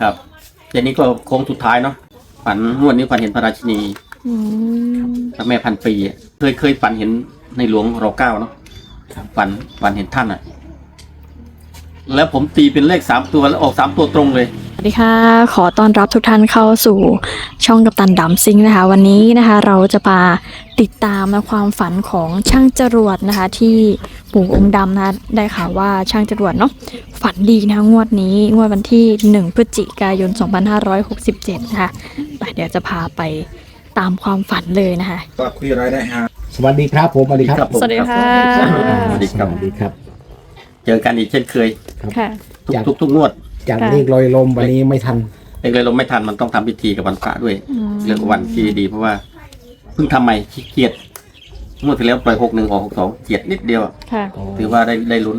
ครับเดี๋ยวนี้ก็โค้งสุดท้ายเนาะฝันงวดนี้ฝันเห็นพระราชินีอืมพระแม่พันปีอะเคยเคยฝันเห็นในหลวงรอเก้าเนาะฝันฝันเห็นท่านอะแล้วผมตีเป็นเลขสามตัวแล้วออกสามตัวตรงเลย สวัสดีค่ะ ขอต้อนรับทุกท่านเข้าสู่ช่องกัปตันดำซิงนะคะ วันนี้นะคะเราจะมาติดตามนะความฝันของช่างจรวดนะคะ ที่ปู่องค์ดำนะคะได้ข่าวว่าช่างจรวดเนาะฝันดีนะคะงวดนี้งวดวันที่ 1 พฤศจิกายน 2567 นะคะไปเดี๋ยวจะพาไปตามความฝันเลยนะคะก็คุยอะไรได้ฮะสวัสดีครับผมสวัสดีครับผมสวัสดีค่ะสวัสดีครับสวัสดีครับ เจอกันอีกเช่นเคยค่ะทุกจากทุกทุกงวด จากค่ะเลขลอยลมวันนี้ไม่ทันเองเลยลมไม่ทันมันต้องทำพิธีกับวันพระด้วยอืมเรื่องวันที่ดีเพราะว่าเพิ่งทำใหม่ขี้เกียจงวดที่แล้วปล่อยหกหนึ่งออกหกสองเกียดนิดเดียวอะค่ะ ถือว่าได้ได้ลุ้น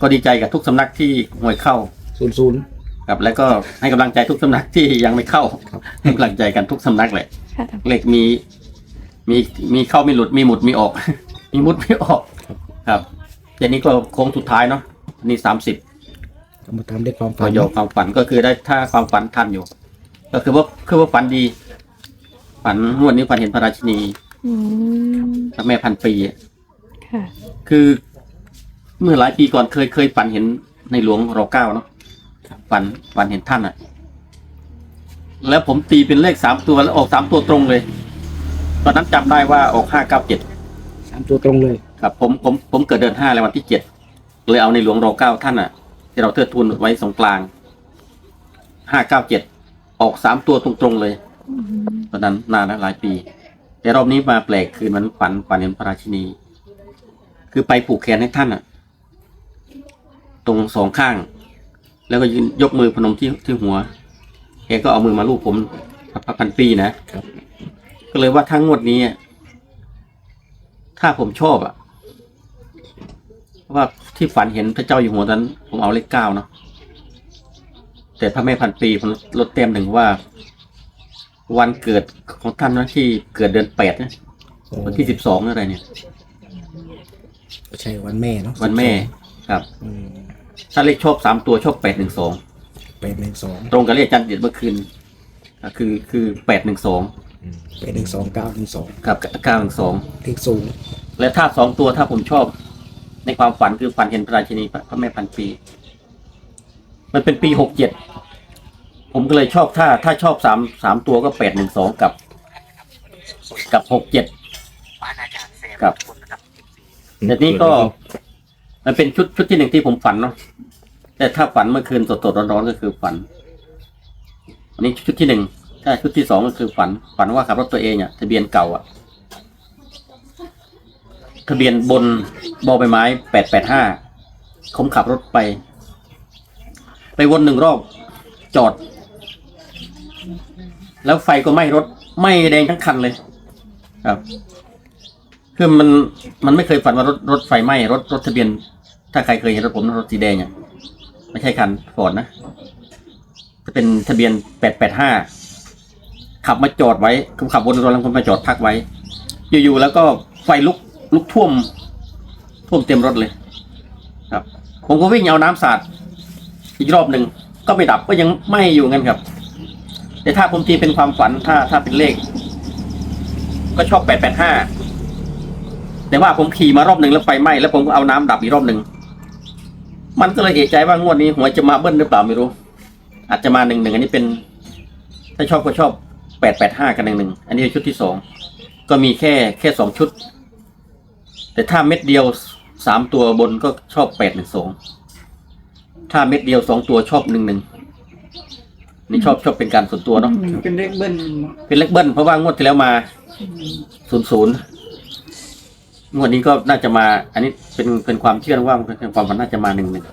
ก็ดีใจกับทุกสำนักที่หวยเข้าศูนย์ศูนย์ ครับ แล้วก็ให้กำลังใจทุกสำนักที่ยังไม่เข้าครับ ให้กำลังใจกันทุกสำนักแหละค่ะเลขมี มีมีเข้ามีหลุดมีหมุดมีออก มีมุดไม่ออก ครับเดี๋ยวนี้ก็โค้งสุดท้ายเนาะอันนี่สามสิบ ก็มาตามเลขความพฝัอนโยความฝันก็คือได้ถ้าความฝันทันอยู่ ก็คือว่าคือว่าฝันดี ฝันงวดนี้ฝันเห็นพระราชินีอืมพระแม่พันปีอะค่ะ คือเมื่อหลายปีก่อนเคยเคยฝันเห็นในหลวงรอเก้าเนาะฝันฝันเห็นท่านอะแล้วผมตีเป็นเลขสามตัวแล้วออกสามตัวตรงเลย ตอนนั้นจำได้ว่าออกห้าเก้าเจ็ดสามตัวตรงเลย ครับ ผมผมผมเกิดเดือนห้าแล้ววันที่เจ็ดเลยเอาในหลวงรอเก้าท่านอะ ที่เราเทิดทูนไว้สงกลางห้าเก้าเจ็ดออกสามตัวตรงๆเลยตอนนั้นนานแล้วหลายปี แต่รอบนี้มาแปลกคือมันฝันฝันเห็นพระราชินี คือไปผูกแขนให้ท่านอะตรงสองข้าง แล้วก็ยืนยกมือพนมที่ที่หัวแกก็เอามือมาลูบผมพระพันปีนะครับ ก็เลยว่าทั้งงวดนี้ ถ้าผมชอบอะ ว่าที่ฝันเห็นพระเจ้าอยู่หัวนั้น ผมเอาเลขเก้าเนาะแต่พระแม่พันปีผมลดเต็มหนึ่งว่า วันเกิดของท่านนะที่เกิดเดือนแปดนะวันที่สิบสองอะไรเนี่ยใช่วันแม่เนาะวันแม่ครับอืมถ้าเลขชอบสามตัวชอบแปดหนึ่งสองแปดหนึ่งสองตรงกับเลขจันทร์เด็ดเมื่อคืนก็คือคือแปดหนึ่งสองแปดหนึ่งสองเก้าหนึ่งสองกับเก้าหนึ่งสองเลขสูงและถ้าสองตัวถ้าผมชอบ ในความฝันคือฝันเห็นพระราชินีพระแม่พันปี มันเป็นปีหกเจ็ดผมก็เลยชอบถ้าถ้าชอบสามสามตัวก็แปดหนึ่งสองกับ กับหกเจ็ดกับแต่นี้ก็ มันเป็นชุดชุดที่หนึ่งที่ผมฝันเนาะแต่ถ้าฝันเมื่อคืนสดๆร้อนๆก็คือฝัน อันนี้ชุดที่หนึ่งถ้าชุดที่สองก็คือฝัน ฝันว่าขับรถตัวเองอะทะเบียนเก่าอะ ทะเบียนบนบอใบไม้แปดแปดห้าผมขับรถไป ไปวนหนึ่งรอบจอด แล้วไฟก็ไหม้รถไหม้แดงทั้งคันเลย ครับ คือมันมันไม่เคยฝันว่ารถรถไฟไหม้รถรถทะเบียน ถ้าใครเคยเห็นรถผมรถสีแดงอะไม่ใช่คันฟอร์ดนะจะเป็นทะเบียนแปดแปดห้าขับมาจอดไว้คือขับบนรถแล้วผมมาจอดพักไว้ อยู่ๆแล้วก็ไฟลุก ลุกท่วมท่วมเต็มรถเลย ครับ ผมก็วิ่งเอาน้ำสาดอีกรอบหนึ่งก็ไม่ดับก็ยังไหม้อยู่งั้นครับ แต่ถ้าผมตีเป็นความฝันถ้าถ้าเป็นเลข ก็ชอบแปดแปดห้าแต่ว่าผมขี่มารอบหนึ่งแล้วไฟไหม้แล้วผมก็เอาน้ำดับอีกรอบหนึ่งมันก็เลยเอกใจว่างวดนี้หวยจะมาเบิ้ลหรือเปล่าไม่รู้ อาจจะมาหนึ่งหนึ่งอันนี้เป็น ถ้าชอบก็ชอบแปดแปดห้ากันหนึ่งหนึ่งอันนี้ชุดที่สองก็มีแค่แค่สองชุด แต่ถ้าเม็ดเดียวสามตัวบนก็ชอบแปดหนึ่งสองถ้าเม็ดเดียวสองตัวชอบหนึ่งหนึ่งนี่ชอบชอบเป็นการส่วนตัวเนาะเป็นเลขเบิ้ลเป็นเลขเบิ้ลเพราะว่างวดที่แล้วมาศูนย์ศูนย์งวดนี้ก็น่าจะมา อันนี้เป็นเป็นความเชื่อว่าเป็นความมันน่าจะมาหนึ่งหนึ่ง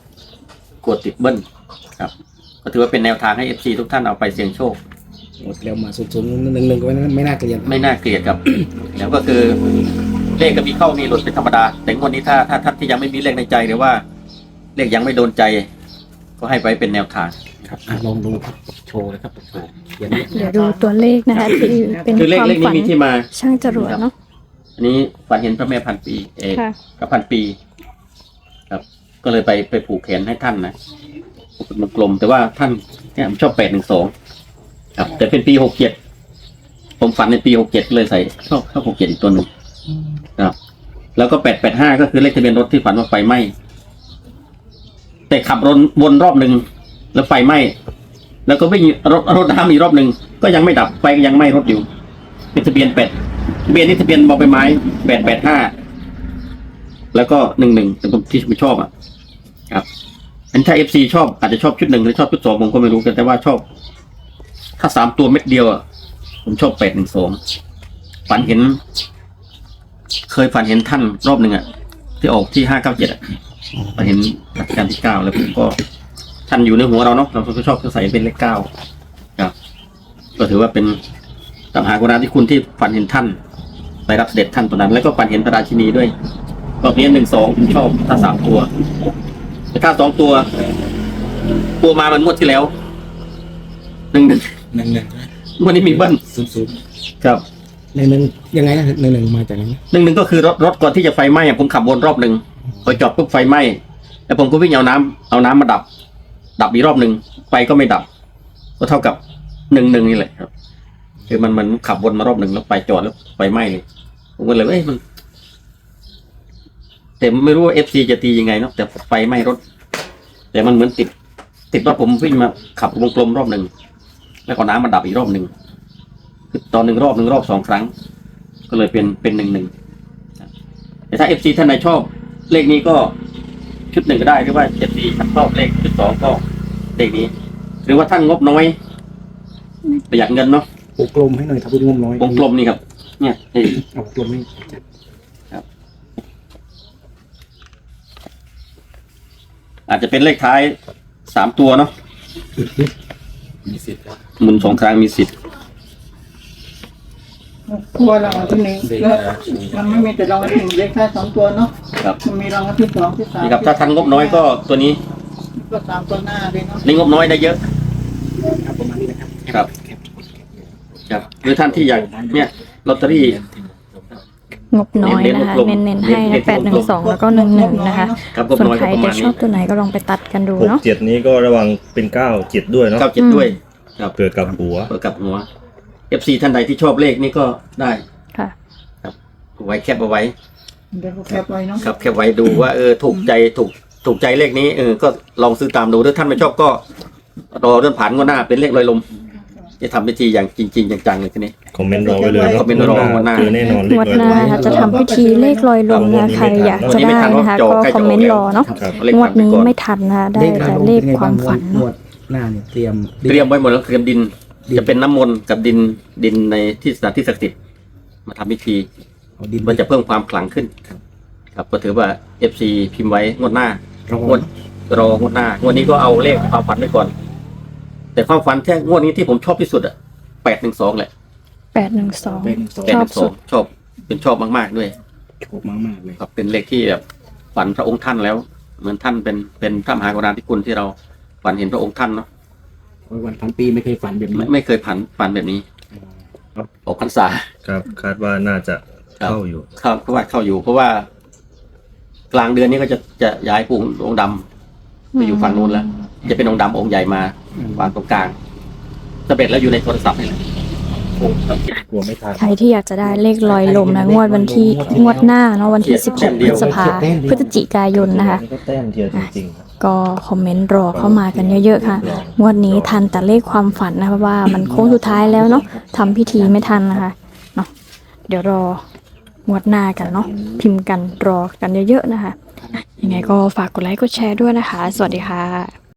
กดติดเบิ้ลครับ ก็ถือว่าเป็นแนวทางให้เอฟซีทุกท่านเอาไปเสี่ยงโชคหมดแล้วมาศูนย์ศูนย์หนึ่งหนึ่งก็ไม่น่าไม่น่าเกลียดไม่น่าเกลียดครับ แล้วก็คือ เลขก็มีเข้ามีหลุดเป็นธรรมดา แต่งวดนี้ถ้าถ้าท่านที่ยังไม่มีเลขในใจหรือว่า เลขยังไม่โดนใจ ก็ให้ไว้เป็นแนวทางครับอะลองดูครับโชว์เลยครับโชว์เขียนเดี๋ยวดูตัวเลขนะคะที่เป็นคือเลขความเลขนี้ฝันมีที่มา ช่างจรวดเนาะ อันนี้ฝันเห็นพระแม่พันปี เอกค่ะ กับพันปี ครับ ก็เลยไปไปผูกแขนให้ท่านนะแเป็นวงกลม แต่ว่าท่านเนี่ยผมชอบแปดหนึ่งสองครับ แต่เป็นปีหกเจ็ดผมฝันในปีหกเจ็ดเลยใส่ชอบชอบหกเจ็ดอีกตัวหนึ่ง ครับ แล้วก็แปดแปดห้าก็คือเลขทะเบียนรถที่ฝันว่าไฟไหม้แต่ขับวนวนรอบหนึ่งแล้วไฟไหม้แล้วก็วิ่งรถรถน้ำอีกรอบหนึ่งก็ยังไม่ดับไฟยังไหม้รถอยู่เป็นทะเบียนแปดทะเบียนนี่ทะเบียนบอใบไม้แปดแปดห้าแล้วก็หนึ่งหนึ่งแต่ผมที่ผมชอบอะ ครับ อันถ้าเอฟซีชอบอาจจะชอบชุดหนึ่งหรือชอบชุดสองผมก็ไม่รู้กันแต่ว่าชอบ ถ้าสามตัวเม็ดเดียวอะผมชอบแปดหนึ่งสองฝันเห็น เคยฝันเห็นท่านรอบหนึ่งอะ ที่ออกที่ห้าเก้าเจ็ดอะฝันเห็นรัชกาลที่เก้าแล้วผมก็ท่านอยู่ในหัวเราเนาะเราก็ชอบใส่เป็นเลขเก้าครับก็ถือว่าเป็นตามหากราที่คุณที่ฝันเห็นท่านไปรับเสด็จท่านตอนนั้น แล้วก็ฝันเห็นพระราชินีด้วยรอบนี้หนึ่งสองผมชอบถ้าสามตัวแต่ถ้าสองตัวตัวมามันงวดที่แล้วหนึ่งหนึ่งหนึ่งหนึ่งงวดนี้มีเบิ้ลศูนย์ศูนย์ครับ หนึ่งหนึ่งยังไงนะหนึ่งหนึ่งมาจากไหนนะหนึ่งหนึ่งก็คือรถรถก่อนที่จะไฟไหม้อะผมขับวนรอบหนึ่งพอจอดปุ๊บไฟไหม้แล้วผมก็วิ่งเอาน้ำเอาน้ำมาดับ ดับอีกรอบหนึ่งไฟก็ไม่ดับ ก็เท่ากับหนึ่งหนึ่งนี่แหละครับ คือมันมันขับวนมารอบหนึ่งแล้วไฟจอดแล้วไฟไหม้เลยผมก็เลยว่าเอ้ยมันแต่ไม่รู้ว่าเอฟซีจะตียังไงเนาะแต่ไฟไหม้รถ แต่มันเหมือนติด ติดรถผมวิ่งมาขับวงกลมรอบหนึ่งแล้วก็น้ำมาดับอีกรอบหนึ่ง ตอนหนึ่งรอบหนึ่งรอบสองครั้ง ก็เลยเป็นเป็นหนึ่งหนึ่งแต่ถ้าเอฟซีท่านไหนชอบ เลขนี้ก็ชุดหนึ่งก็ได้หรือว่าเอฟซีท่านชอบเลขชุดสองก็เลขนี้ หรือว่าท่านงบน้อยประหยัดเงินเนาะวงกลมให้หน่อยถ้าพูดงมน้อยวงกลมนี่ครับ เนี่ยนี่เอาวงกลมให้จัดอาจจะเป็นเลขท้ายสามตัวเนาะมีสิทธิ์ครับหมุนสองครั้งมีสิทธิ์ กลัวรางวัลที่หนึ่งแล้วมันไม่มีแต่รางวัลที่หนึ่งเลขท้ายสองตัวเนาะครับมันมีรางวัลที่สองที่สามนี่ครับถ้าท่านงบน้อยก็ตัวนี้ก็สามตัวหน้าเลยเนาะนี่งบน้อยได้เยอะครับประมาณนี้นะครับครับแคปครับหรือท่านที่อยากเนี่ยลอตเตอรี่งบน้อยนะคะเน้นๆให้แปดหนึ่งสองแล้วก็หนึ่งหนึ่งนะคะครับงบส่วนน้อยใคก็รประจะมาณชนี้อบตัวไหนก็ลองไปตัดกันดูหกเนาะเจ็ดนี้ก็ระวังเป็นเก้าเจ็ดด้วยเนาะเก้าเจ็ดด้วยครับเกิดกับหัวเปิดกับหัว FC ท่านใดที่ชอบเลขนี่ก็ได้ค่ะไว้แคปเอาไว้ เดี๋ยวก็แคปไว้เนาะครับแคปไว้ดูว่าเออถูกใจถูกถูกใจเลขนี้เออก็ลองซื้อตามดูถ้าท่านไม่ชอบก็รอเรื่องผ่านงวดหน้าเป็นเลขลอยลม จะทำพิธีอย่างจริง ๆ จังๆเลยทีนี้ คอมเมนต์รอไว้เลยคอมเมนต์รอวันหน้า เจอแน่นอนงวดหน้านะคะจะทำพิธีเลขลอยลมนะใครอยากจะได้นะคะก็คอมเมนต์รอเนาะครับเอาเลขงวผ่าดนไปนี้ก่อนไม่ทันนะคะได้แต่เลขความฝันงเนาะวดหน้าเนี่ยเตรียมเตรียมไว้หมดแล้วเตรียมดินดิน จะเป็นน้ำมนต์กับดินดินในที่สถานที่ศักดิ์สิทธิ์มาทำพิธีเอาดินมันจะเพิ่มความขลังขึ้น ครับก็ถือว่า FC พิมพ์ไว้งวดหน้า รองวดรองวดหน้างวดนี้ก็เอาเลขความฝันไว้ก่อน แต่ความฝันแค่งวดนี้ที่ผมชอบที่สุดอะแปดหนึ่งสองแหละแปดหนึ่งสอง เป็นสองแปดชหอบนึ่งสสุองดชอบเป็นชอบมากๆด้วย โชคมากๆเลย ครับเป็นเลขที่แบบฝันพระองค์ท่านแล้ว เหมือนท่านเป็นเป็นพระมหากรุณาธิคุณที่เราฝันเห็นพระองค์ท่านเนาะ วันพันปีไม่เคยฝันแบบไม่นี้ไม่เคยฝันฝันแบบนี้ออกพรรษา ครับคาดว่าน่าจะครับ เข้าอยู่ เข้าเพราะว่าเข้าอยู่ เพราะว่า กลางเดือนนี้ก็จะจะย้ายปู่องค์ดำไปอยู่ฝั่งนู้นแล้ว จะเป็นองค์ดำองค์ใหญ่มาวางตรงกลางสำเร็จแล้วอยู่ในโทรศัพท์นี่แหละโอ้ครับ กลัวไม่ทัน ใครที่อยากจะได้เลขลอยลมนะงวดวันที่งวดหน้าเนาะวันที่ 16พฤษภาพฤศจิกายนนะคะก็ครับก็คอมเมนต์รอเข้ามากันเยอะๆค่ะ งวดนี้ทันแต่เลขความฝันนะเพราะว่ามันโค้งสุดท้ายแล้วเนาะทำพิธีไม่ทันนะคะเนาะเดี๋ยวรองวดหน้ากันเนาะพิมพ์กันรอกันเยอะๆนะคะยังไงก็ฝากกดไลค์กดแชร์ด้วยนะคะ สวัสดีค่ะ